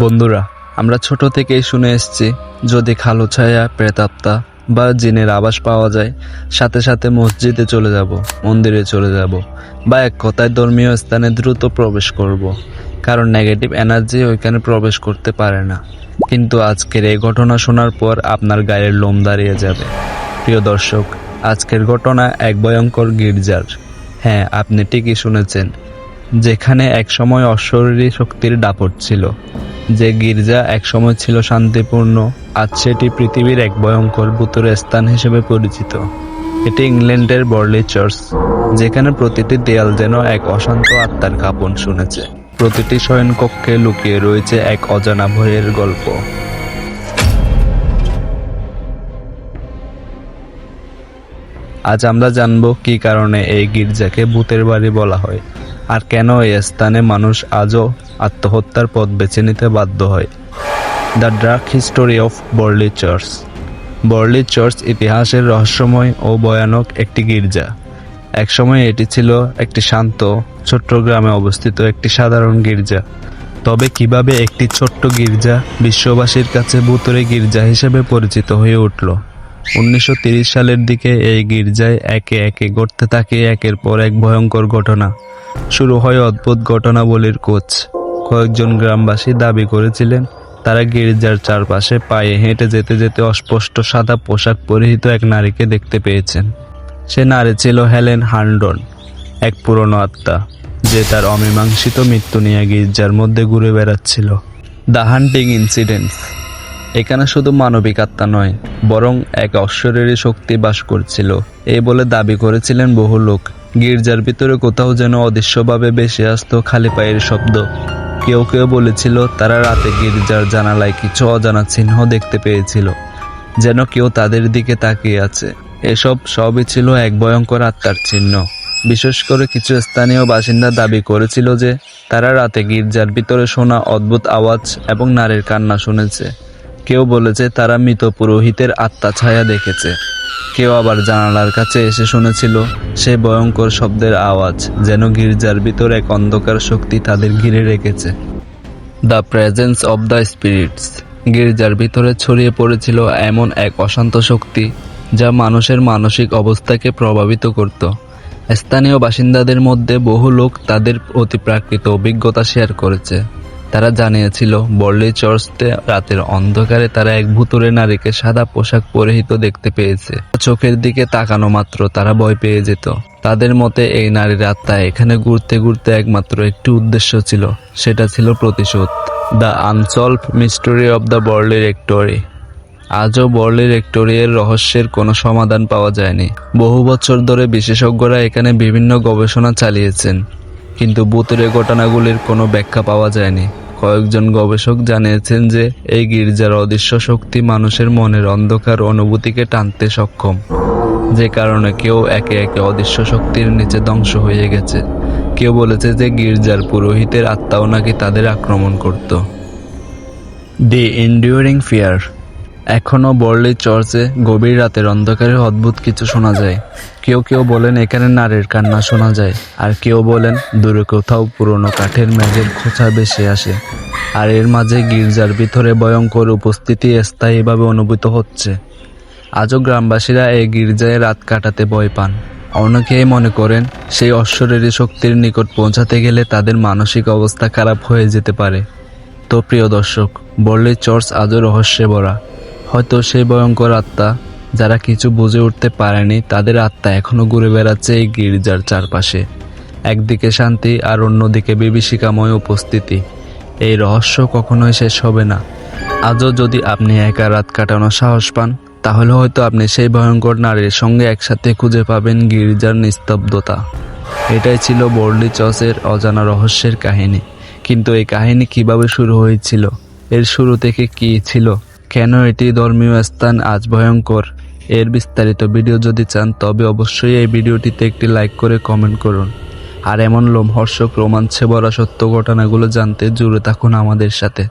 বন্ধুরা, আমরা ছোট থেকেই শুনে এসছি, যদি খালো ছায়া, প্রেতাত্মা বা জিনের আবাস পাওয়া যায়, সাথে সাথে মসজিদে চলে যাব, মন্দিরে চলে যাব বা এক কথায় ধর্মীয় স্থানে দ্রুত প্রবেশ করব। কারণ নেগেটিভ এনার্জি ওইখানে প্রবেশ করতে পারে না। কিন্তু আজকের এই ঘটনা শোনার পর আপনার গায়ের লোম দাঁড়িয়ে যাবে। প্রিয় দর্শক, আজকের ঘটনা এক ভয়ঙ্কর গির্জার। হ্যাঁ আপনি ঠিকই শুনেছেন, যেখানে একসময় অশরীরী শক্তির দাপট ছিল। যে গির্জা একসময় ছিল শান্তিপূর্ণ, আজ সেটি পৃথিবীর এক ভয়ঙ্কর ভূতের স্থান হিসেবে পরিচিত। এটি ইংল্যান্ডের বর্লি চার্চ, যেখানে প্রতিটি দেয়াল যেন এক অশান্ত আত্মার কাঁপন শুনেছে। প্রতিটি শয়নকক্ষে লুকিয়ে রয়েছে এক অজানা ভয়ের গল্প। আজ আমরা জানব কি কারণে এই গির্জাকে ভূতের বাড়ি বলা হয় আর কেন এই স্থানে মানুষ আজও আত্মহত্যার পথ বেছে নিতে বাধ্য হয়। The dark history of Borley church. Borley church ইতিহাসের রহস্যময় ও ভয়ানক একটি গির্জা। একসময় এটি ছিল একটি শান্ত, ছোট্ট গ্রামে অবস্থিত একটি সাধারণ গির্জা। তবে কীভাবে একটি ছোট্ট গির্জা বিশ্ববাসীর কাছে ভূতরে গির্জা হিসেবে পরিচিত হয়ে উঠল? উনিশশো সালের দিকে এই গির্জায় একে একে ঘটতে থাকে একের পর এক ভয়ঙ্কর ঘটনা। শুরু হয় অদ্ভুত ঘটনাবলীর কোচ। কয়েকজন গ্রামবাসী দাবি করেছিলেন, তারা গির্জার চারপাশে পায়ে হেঁটে যেতে যেতে অস্পষ্ট সাদা পোশাক পরিহিত এক নারীকে দেখতে পেয়েছেন। সে নারী ছিল হেলেন হান্ডন এক পুরনো আত্মা, যে তার অমীমাংসিত মৃত্যু নিয়ে গির্জার মধ্যে ঘুরে বেড়াচ্ছিল। দ্য হান্টিং ইনসিডেন্টস এখানে শুধু মানবিক আত্মা নয়, বরং এক অশ্বরেরই শক্তি বাস করছিল। এই বলে দাবি করেছিলেন বহু লোক। গির্জার ভিতরে কোথাও যেন অদৃশ্যভাবে বেশি আসতো খালি পায়ের শব্দ। কেউ কেউ বলেছিল, তারা রাতে গির্জার জানালায় কিছু অজানা চিহ্ন দেখতে পেয়েছিল, যেন কেউ তাদের দিকে তাকিয়ে আছে। এসব সবই ছিল এক ভয়ঙ্কর আত্মার চিহ্ন। বিশেষ করে কিছু স্থানীয় বাসিন্দা দাবি করেছিল যে, তারা রাতে গির্জার ভিতরে শোনা অদ্ভুত আওয়াজ এবং নারীর কান্না শুনেছে। কেউ বলেছে তারা মৃত পুরোহিতের আত্মা ছায়া দেখেছে। কেউ আবার জানালার কাছে এসে শুনেছিল সে ভয়ঙ্কর শব্দের আওয়াজ যেন গির্জার ভিতর এক অন্ধকার শক্তি তাদের ঘিরে রেখেছে। The presence of the spirits গির্জার ভিতরে ছড়িয়ে পড়েছিল এমন এক অশান্ত শক্তি যা মানুষের মানসিক অবস্থাকে প্রভাবিত করত। স্থানীয় বাসিন্দাদের মধ্যে বহু লোক তাদের অতিপ্রাকৃত অভিজ্ঞতা শেয়ার করেছে। তারা জানিয়েছিল, বর্লি চার্চতে রাতের অন্ধকারে তারা এক ভুতুরে নারীকে সাদা পোশাক পরিহিত দেখতে পেয়েছে। চোখের দিকে তাকানো মাত্র তারা ভয় পেয়ে যেত। তাদের মতে এই নারীর আত্মা এখানে ঘুরতে ঘুরতে একমাত্র একটি উদ্দেশ্য ছিল, সেটা ছিল প্রতিশোধ। The unsolved mystery of the Borley rectory. আজও বর্লি রেক্টোরিয়ার রহস্যের কোনো সমাধান পাওয়া যায়নি। বহু বছর ধরে বিশেষজ্ঞরা এখানে বিভিন্ন গবেষণা চালিয়েছেন। কিন্তু ভূতের ঘটনাগুলির কোনো ব্যাখ্যা পাওয়া যায়নি। কয়েকজন গবেষক জানিয়েছেন যে, এই গির্জার অদৃশ্য শক্তি মানুষের মনের অন্ধকার অনুভূতিকে টানতে সক্ষম, যে কারণে কেউ একে একে অদৃশ্য শক্তির নিচে ধ্বংস হয়ে গেছে। কেউ বলেছে যে, গির্জার পুরোহিতের আত্মাও নাকি তাদের আক্রমণ করত। দি ইন্ডিউরিং ফিয়ার এখনও বর্লি চর্চে গভীর রাতের অন্ধকারে অদ্ভুত কিছু শোনা যায়। কেউ কেউ বলেন, এখানে নারীর কান্না শোনা যায়। আর কেউ বলেন, দূরে কোথাও পুরনো কাঠের মেঝের খোঁচা বেশি আসে। আর এর মাঝে গির্জার ভিতরে ভয়ঙ্কর উপস্থিতি স্থায়ীভাবে অনুভূত হচ্ছে। আজও গ্রামবাসীরা এই গির্জায় রাত কাটাতে ভয় পান। অনেকেই মনে করেন, সেই অশ্বরেরই শক্তির নিকট পৌঁছাতে গেলে তাদের মানসিক অবস্থা খারাপ হয়ে যেতে পারে। তো প্রিয় দর্শক, বর্লি চর্চ আজও রহস্যে ভরা। হয়তো সেই ভয়ঙ্কর আত্মা, যারা কিছু বুঝে উঠতে পারেনি, তাদের আত্মা এখনও ঘুরে বেড়াচ্ছে এই গির্জার চারপাশে। একদিকে শান্তি আর অন্যদিকে বিভীষিকাময় উপস্থিতি। এই রহস্য কখনোই শেষ হবে না। আজও যদি আপনি একা রাত কাটানোর সাহস পান, তাহলে হয়তো আপনি সেই ভয়ঙ্কর নারীর সঙ্গে একসাথে খুঁজে পাবেন গির্জার নিস্তব্ধতা। এটাই ছিল বর্লি চসের অজানা রহস্যের কাহিনী। কিন্তু এই কাহিনী কীভাবে শুরু হয়েছিল? এর শুরু থেকে কি ছিল? কেন এটি ধর্মীয় স্থান আজ ভয়ঙ্কর? এর বিস্তারিত ভিডিও যদি চান, তবে অবশ্যই এই ভিডিওটিতে একটি লাইক করে কমেন্ট করুন। আর এমন লোমহর্ষক রোমাঞ্চে ভরা সত্য ঘটনাগুলো জানতে জুড়ে থাকুন আমাদের সাথে।